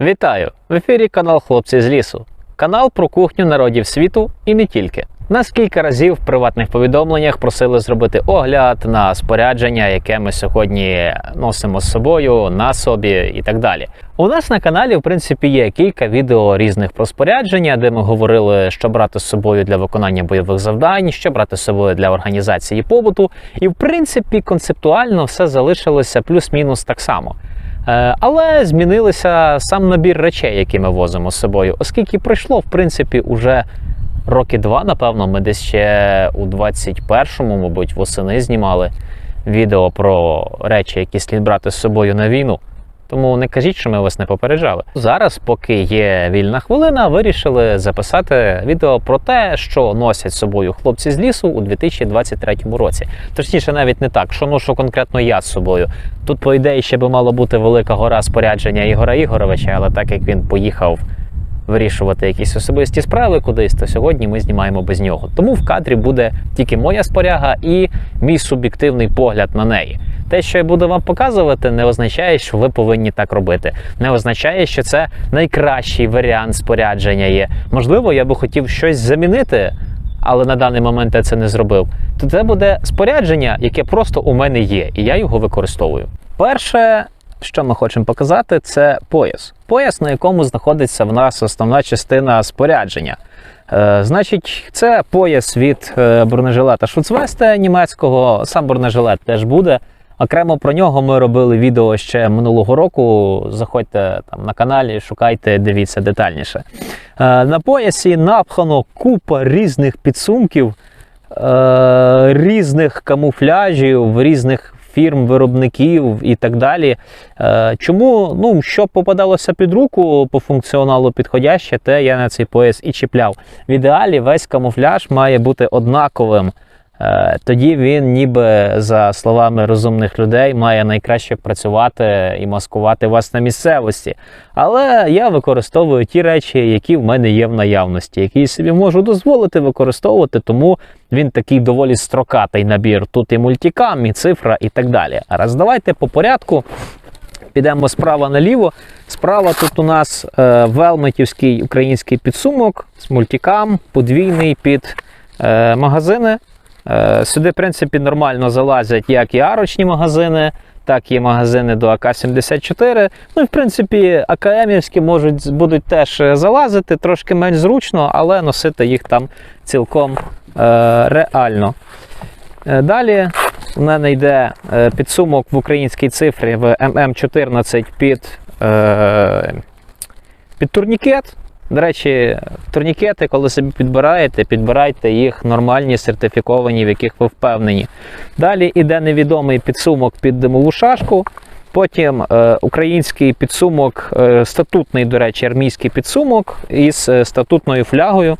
Вітаю! В ефірі канал Хлопці з лісу. Канал про кухню народів світу і не тільки. Нас кілька разів в приватних повідомленнях просили зробити огляд на спорядження, яке ми сьогодні носимо з собою, на собі і так далі. У нас на каналі, в принципі, є кілька відео різних про спорядження, де ми говорили, що брати з собою для виконання бойових завдань, що брати з собою для організації побуту. І в принципі, концептуально все залишилося плюс-мінус так само. Е, Але змінилися сам набір речей, які ми возимо з собою, оскільки пройшло, в принципі, уже роки два, напевно, ми десь ще у 21-му, мабуть, восени знімали відео про речі, які слід брати з собою на війну. Тому не кажіть, що ми вас не попереджали. Зараз, поки є вільна хвилина, вирішили записати відео про те, що носять з собою хлопці з лісу у 2023 році. Точніше, навіть не так, що ношу конкретно я з собою. Тут, по ідеї, ще би мало бути велика гора спорядження Ігора Ігоровича, але так як він поїхав вирішувати якісь особисті справи кудись, то сьогодні ми знімаємо без нього. Тому в кадрі буде тільки моя споряга і мій суб'єктивний погляд на неї. Те, що я буду вам показувати, не означає, що ви повинні так робити. Не означає, що це найкращий варіант спорядження є. Можливо, я би хотів щось замінити, але на даний момент я це не зробив. То це буде спорядження, яке просто у мене є, і я його використовую. Перше, що ми хочемо показати, це пояс. Пояс, на якому знаходиться в нас основна частина спорядження. Е, значить, це пояс від е, бронежилета Шуцвесте німецького. Сам бронежилет теж буде. Окремо про нього ми робили відео ще минулого року. Заходьте там на каналі, шукайте, дивіться детальніше. Е, на поясі напхано купа різних підсумків, е, різних камуфляжів, різних фірм, виробників і так далі. Е, Чому, ну, що попадалося під руку по функціоналу підходяще, те я на цей пояс і чіпляв. В ідеалі весь камуфляж має бути однаковим. Е, Тоді він, ніби за словами розумних людей, має найкраще працювати і маскувати вас на місцевості. Але я використовую ті речі, які в мене є в наявності, які собі можу дозволити використовувати, тому він такий доволі строкатий набір. Тут і мультикам, і цифра, і так далі. А раз давайте по порядку. Підемо справа наліво. Справа тут у нас е, велметівський український підсумок з мультикам, подвійний під е, магазини. Е, Сюди, в принципі, нормально залазять як і арочні магазини, так і магазини до АК-74. Ну і в принципі, АКМівські можуть будуть теж е, залазити, трошки менш зручно, але носити їх там цілком е, реально. Е, Далі у мене йде підсумок в українській цифрі в ММ14 під, е, під турнікет. До речі, турнікети, коли собі підбираєте, підбирайте їх нормальні, сертифіковані, в яких ви впевнені. Далі йде невідомий підсумок під димову шашку. Потім е, український підсумок, е, статутний, до речі, армійський підсумок із е, статутною флягою.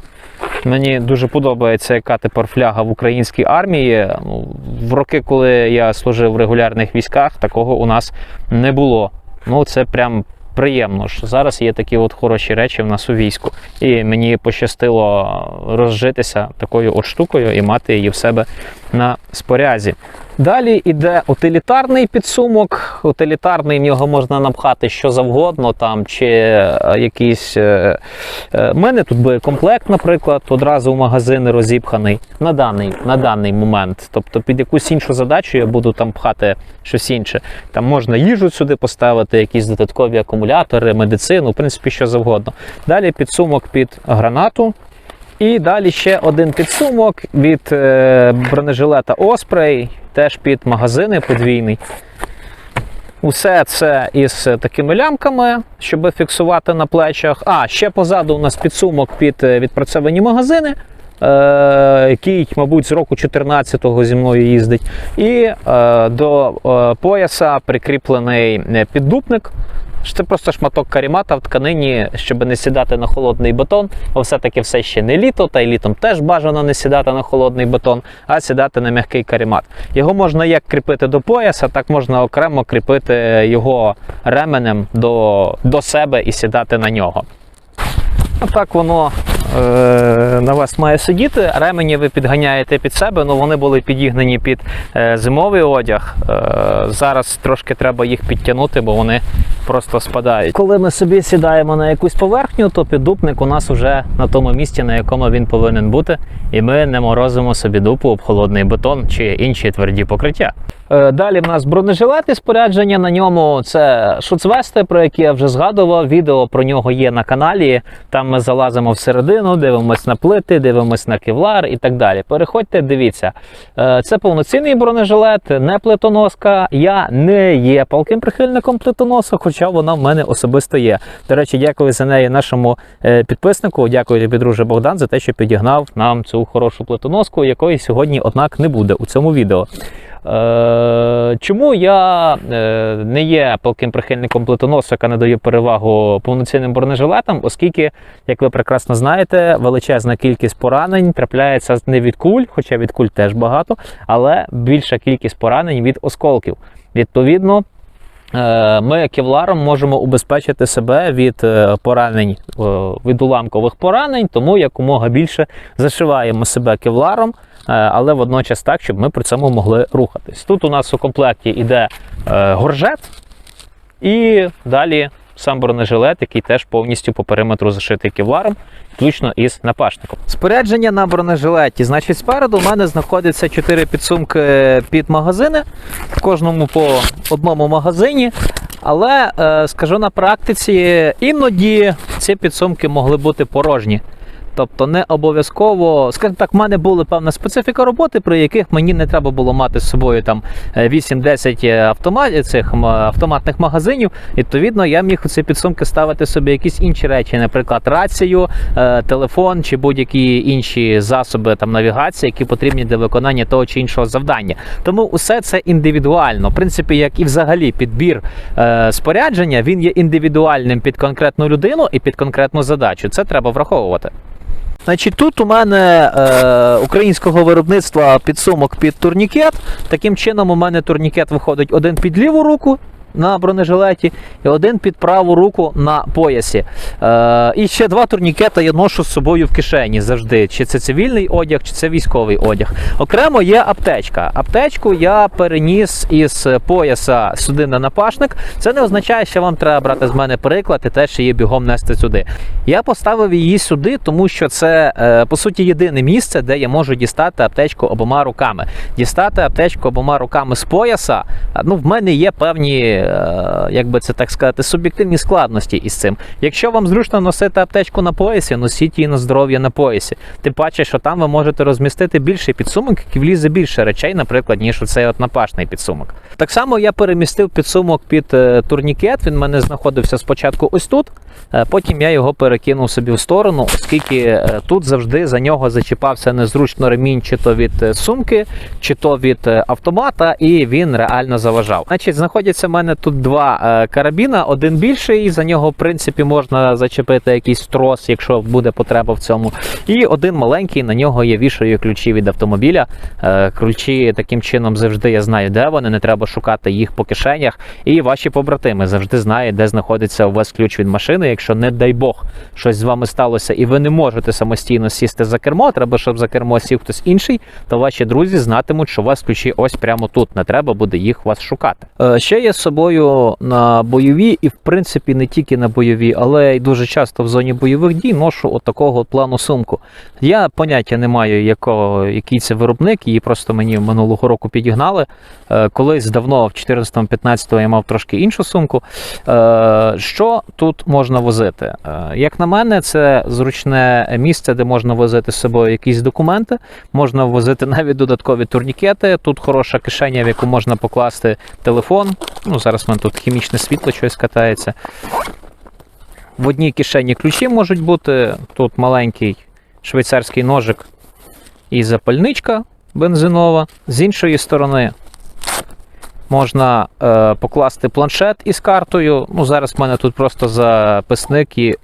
Мені дуже подобається, яка тепер фляга в українській армії. Ну, в роки, коли я служив в регулярних військах, такого у нас не було. Ну, це прям приємно, що зараз є такі от хороші речі в нас у війську. І мені пощастило розжитися такою от штукою і мати її в себе на спорязі. Далі йде утилітарний підсумок. Утилітарний в нього можна напхати що завгодно, там чи е, якийсь. е, е, мене тут боєкомплект, наприклад, одразу в магазини розіпханий на даний, на даний момент. Тобто під якусь іншу задачу я буду там пхати щось інше. Там можна їжу сюди поставити, якісь додаткові акумулятори, медицину, в принципі, що завгодно. Далі підсумок під гранату. І далі ще один підсумок від бронежилета Osprey, теж під магазини подвійний. Усе це із такими лямками, щоб фіксувати на плечах. А, ще позаду у нас підсумок під е, відпрацьовані магазини, е, який, мабуть, з року 14-го зі мною їздить. І е, до е, пояса прикріплений е, піддупник. Це просто шматок карімата в тканині, щоб не сідати на холодний бетон, бо все-таки все ще не літо, та й літом теж бажано не сідати на холодний бетон, а сідати на м'який карімат. Його можна як кріпити до пояса, так можна окремо кріпити його ременем до, до себе і сідати на нього. Отак воно е, на вас має сидіти. Ремені ви підганяєте під себе, ну вони були підігнані під е, зимовий одяг. Е, зараз трошки треба їх підтягнути, бо вони просто спадають. Коли ми собі сідаємо на якусь поверхню, то піддупник у нас вже на тому місці, на якому він повинен бути, і ми не морозимо собі дупу об холодний бетон чи інші тверді покриття. Е, Далі в нас бронежилет і спорядження на ньому це шуцвести, про які я вже згадував. Відео про нього є на каналі. Там ми залазимо всередину, дивимось на плити, дивимось на кевлар і так далі. Переходьте, дивіться. Е, Це повноцінний бронежилет, не плитоноска. Я не є палким прихильником плитоноса, хоча вона в мене особисто є. До речі, дякую за неї нашому е, підписнику. Дякую тобі, друже Богдан, за те, що підігнав нам цю хорошу плитоноску, якої сьогодні, однак, не буде у цьому відео. Е, Чому я е, не є палким прихильником плитоносу, яка надає перевагу повноцінним бронежилетам, оскільки, як ви прекрасно знаєте, величезна кількість поранень трапляється не від куль, хоча від куль теж багато, але більша кількість поранень від осколків. Відповідно, ми кевларом можемо убезпечити себе від е, поранень, е, від уламкових поранень, тому якомога більше зашиваємо себе кевларом, е, але водночас так, щоб ми при цьому могли рухатись. Тут у нас у комплекті йде е, горжет і далі сам бронежилет, який теж повністю по периметру зашитий кевларом, включно із напашником. Спорядження на бронежилеті. Значить, спереду у мене знаходяться 4 підсумки під магазини, в кожному по одному магазині. Але е, скажу на практиці, іноді ці підсумки могли бути порожні. Тобто не обов'язково, скажімо так, в мене була певна специфіка роботи, при яких мені не треба було мати з собою там е, 8-10 автомат, цих автоматних магазинів. Відповідно, я міг у ці підсумки ставити собі якісь інші речі, наприклад, рацію, е, телефон чи будь-які інші засоби там навігації, які потрібні для виконання того чи іншого завдання. Тому усе це індивідуально. В принципі, як і взагалі підбір е, спорядження, він є індивідуальним під конкретну людину і під конкретну задачу. Це треба враховувати. Значить, тут у мене е, українського виробництва підсумок під турнікет. Таким чином, у мене турнікет виходить один під ліву руку. На бронежилеті і один під праву руку на поясі. Е, і ще два турнікета я ношу з собою в кишені завжди. Чи це цивільний одяг, чи це військовий одяг. Окремо є аптечка. Аптечку я переніс із пояса сюди на напашник. Це не означає, що вам треба брати з мене приклад і теж її бігом нести сюди. Я поставив її сюди, тому що це е, по суті єдине місце, де я можу дістати аптечку обома руками. Дістати аптечку обома руками з пояса. Ну, в мене є певні, як би це так сказати, суб'єктивні складності із цим. Якщо вам зручно носити аптечку на поясі, носіть її на здоров'я на поясі. Тим паче, що там ви можете розмістити більший підсумок, який влізе більше речей, наприклад, ніж оцей от напашний підсумок. Так само я перемістив підсумок під е, турнікет. Він в мене знаходився спочатку ось тут. Е, Потім я його перекинув собі в сторону, оскільки е, тут завжди за нього зачіпався незручно ремінь, чи то від е, сумки, чи то від е, автомата, і він реально заважав. Значить, знаходяться в мене тут два е, карабіна, один більший, за нього, в принципі, можна зачепити якийсь трос, якщо буде потреба в цьому. І один маленький, на нього є вішаю ключі від автомобіля. Е, Ключі таким чином завжди я знаю, де вони, не треба шукати їх по кишенях. І ваші побратими завжди знають, де знаходиться у вас ключ від машини. Якщо, не дай Бог, щось з вами сталося, і ви не можете самостійно сісти за кермо, треба, щоб за кермо сів хтось інший, то ваші друзі знатимуть, що у вас ключі ось прямо тут. Не треба буде їх вас шукати. Е, ще я з собою на бойові, і в принципі не тільки на бойові, але й дуже часто в зоні бойових дій ношу от такого от плану сумку. Я поняття не маю, якого, який це виробник, її просто мені минулого року підігнали. Е, Колись давно, в 14-15 я мав трошки іншу сумку. Е, Що тут можна возити? Е, Як на мене, це зручне місце, де можна возити з собою якісь документи, можна возити навіть додаткові турнікети. Тут хороша кишеня, в яку можна покласти телефон. Ну, зараз в мене тут хімічне світло щось катається. В одній кишені ключі можуть бути. Тут маленький швейцарський ножик і запальничка бензинова. З іншої сторони можна е, покласти планшет із картою. Ну, зараз в мене тут просто записник і.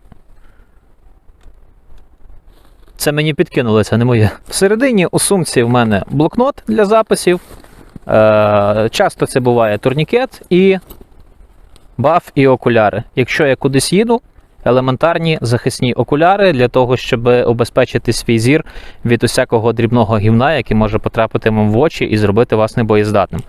Це мені підкинули, це не моє. Всередині у сумці в мене блокнот для записів. Е, часто це буває турнікет і баф і окуляри. Якщо я кудись їду, елементарні захисні окуляри для того, щоб обезпечити свій зір від усякого дрібного гівна, який може потрапити вам в очі і зробити вас небоєздатним.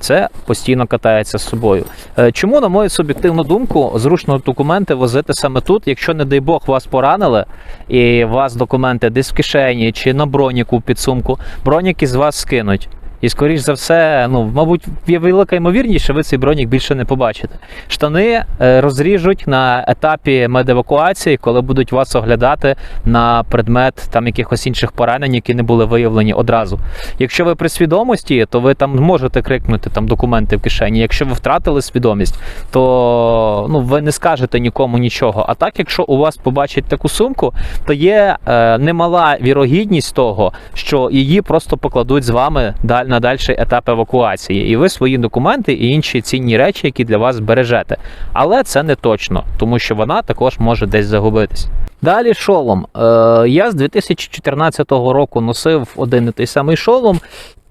Це постійно катається з собою. Е, Чому, на мою суб'єктивну думку, зручно документи возити саме тут, якщо, не дай Бог, вас поранили, і у вас документи десь в кишені чи на броніку в підсумку, броніки з вас скинуть. І, скоріш за все, ну, мабуть, є велика ймовірність, що ви цей бронік більше не побачите. Штани е, розріжуть на етапі медевакуації, коли будуть вас оглядати на предмет там якихось інших поранень, які не були виявлені одразу. Якщо ви при свідомості, то ви там можете крикнути там документи в кишені. Якщо ви втратили свідомість, то ну, ви не скажете нікому нічого. А так, якщо у вас побачать таку сумку, то є е, немала вірогідність того, що її просто покладуть з вами даль- на дальший етап евакуації, і ви свої документи і інші цінні речі, які для вас збережете. Але це не точно, тому що вона також може десь загубитись. Далі шолом. Е, я з 2014 року носив один і той самий шолом.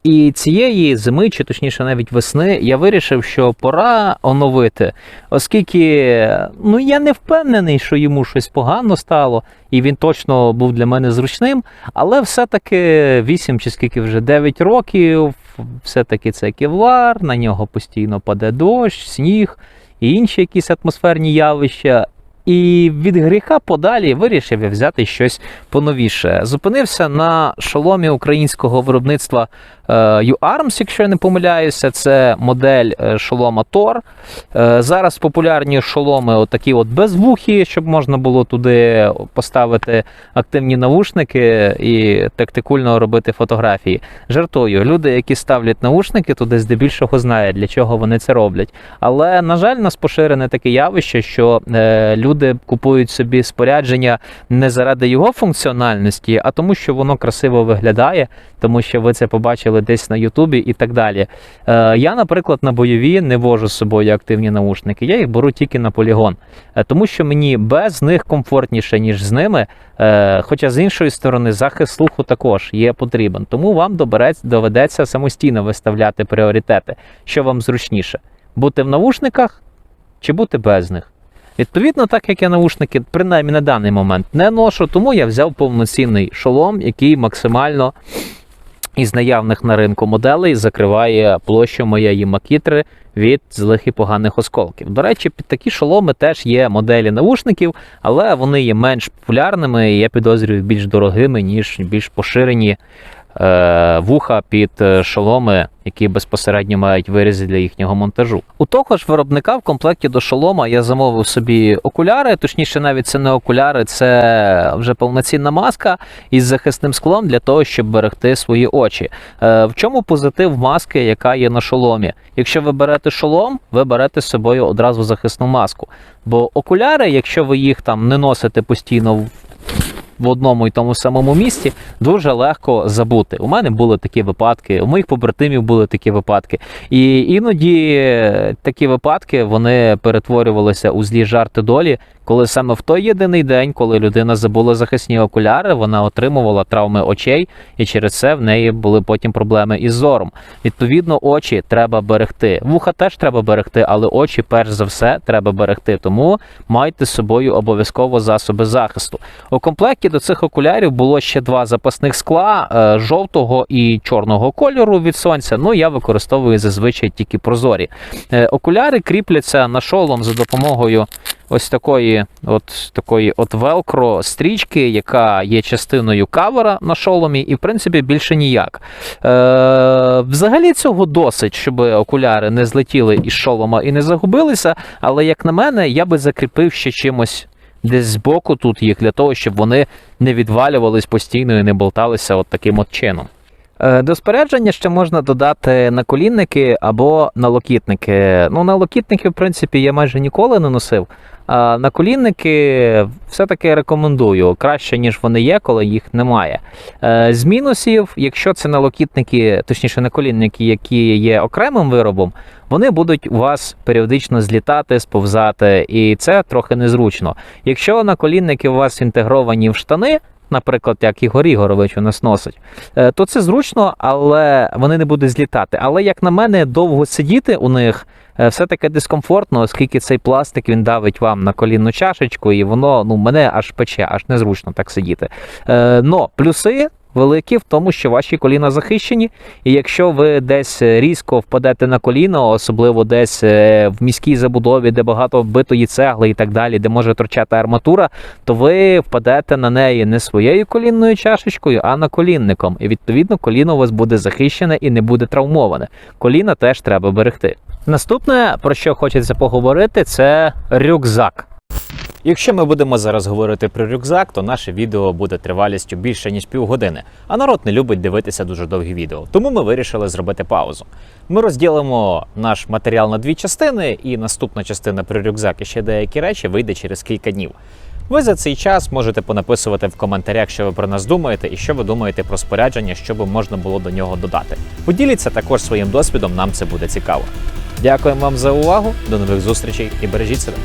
І цієї зими, чи точніше навіть весни, я вирішив, що пора оновити, оскільки ну я не впевнений, що йому щось погано стало, і він точно був для мене зручним. Але все-таки 8 чи скільки вже 9 років, все-таки це кевлар, на нього постійно паде дощ, сніг і інші якісь атмосферні явища. І від гріха подалі вирішив я взяти щось поновіше. Зупинився на шоломі українського виробництва UARMS, якщо я не помиляюся, це модель е, шолома Тор. Е, Зараз популярні шоломи, отакі от безвухі, щоб можна було туди поставити активні навушники і тактикульно робити фотографії. Жартую, люди, які ставлять навушники, туди здебільшого знають, для чого вони це роблять. Але, на жаль, нас поширене таке явище, що е, люди купують собі спорядження не заради його функціональності, а тому, що воно красиво виглядає, тому що ви це побачили десь на Ютубі і так далі. Е, я, наприклад, на бойові не вожу з собою активні наушники, я їх беру тільки на полігон, Е, тому що мені без них комфортніше, ніж з ними. Е, Хоча з іншої сторони, захист слуху також є потрібен. Тому вам доберець- доведеться самостійно виставляти пріоритети, що вам зручніше: бути в наушниках чи бути без них. Відповідно, так як я наушники, принаймні на даний момент не ношу, тому я взяв повноцінний шолом, який максимально із наявних на ринку моделей закриває площу моєї макітри від злих і поганих осколків. До речі, під такі шоломи теж є моделі навушників, але вони є менш популярними і я підозрюю більш дорогими, ніж більш поширені вуха під е, шоломи, які безпосередньо мають вирізи для їхнього монтажу. У того ж виробника в комплекті до шолома я замовив собі окуляри, точніше, навіть це не окуляри, це вже повноцінна маска із захисним склом для того, щоб берегти свої очі. Е, в чому позитив маски, яка є на шоломі? Якщо ви берете шолом, ви берете з собою одразу захисну маску. Бо окуляри, якщо ви їх там не носите постійно в в одному і тому самому місці дуже легко забути. У мене були такі випадки, у моїх побратимів були такі випадки. І іноді такі випадки вони перетворювалися у злі жарти долі, коли саме в той єдиний день, коли людина забула захисні окуляри, вона отримувала травми очей, і через це в неї були потім проблеми із зором. Відповідно, очі треба берегти. Вуха теж треба берегти, але очі, перш за все, треба берегти. Тому майте з собою обов'язково засоби захисту. У комплекті до цих окулярів було ще два запасних скла е, жовтого і чорного кольору від сонця. Ну я використовую зазвичай тільки прозорі. Е, окуляри кріпляться на шолом за допомогою. Ось такої, от такої от велкро стрічки, яка є частиною кавера на шоломі, і в принципі більше ніяк. Е, взагалі цього досить, щоб окуляри не злетіли із шолома і не загубилися. Але як на мене, я би закріпив ще чимось десь збоку тут їх для того, щоб вони не відвалювались постійно і не болталися от таким от чином. Е, До спорядження ще можна додати наколінники або налокітники. Ну, налокітники, в принципі, я майже ніколи не носив. А наколінники все-таки рекомендую. Краще, ніж вони є, коли їх немає. Е, З мінусів, якщо це налокітники, точніше наколінники, які є окремим виробом, вони будуть у вас періодично злітати, сповзати, і це трохи незручно. Якщо наколінники у вас інтегровані в штани, наприклад, як Ігор Ігорович у нас носить, е, то це зручно, але вони не будуть злітати. Але як на мене, довго сидіти у них е, все-таки дискомфортно, оскільки цей пластик він давить вам на колінну чашечку, і воно ну, мене аж пече, аж незручно так сидіти. Е, но плюси. Великі в тому, що ваші коліна захищені, і якщо ви десь різко впадете на коліно, особливо десь е, в міській забудові, де багато битої цегли і так далі, де може торчати арматура, то ви впадете на неї не своєю колінною чашечкою, а наколінником. І відповідно коліно у вас буде захищене і не буде травмоване. Коліна теж треба берегти. Наступне, про що хочеться поговорити, це рюкзак. Якщо ми будемо зараз говорити про рюкзак, то наше відео буде тривалістю більше ніж півгодини, а народ не любить дивитися дуже довгі відео. Тому ми вирішили зробити паузу. Ми розділимо наш матеріал на дві частини, і наступна частина про рюкзак і ще деякі речі вийде через кілька днів. Ви за цей час можете понаписувати в коментарях, що ви про нас думаєте, і що ви думаєте про спорядження, що би можна було до нього додати. Поділіться також своїм досвідом, нам це буде цікаво. Дякуємо вам за увагу, до нових зустрічей і бережіть себе.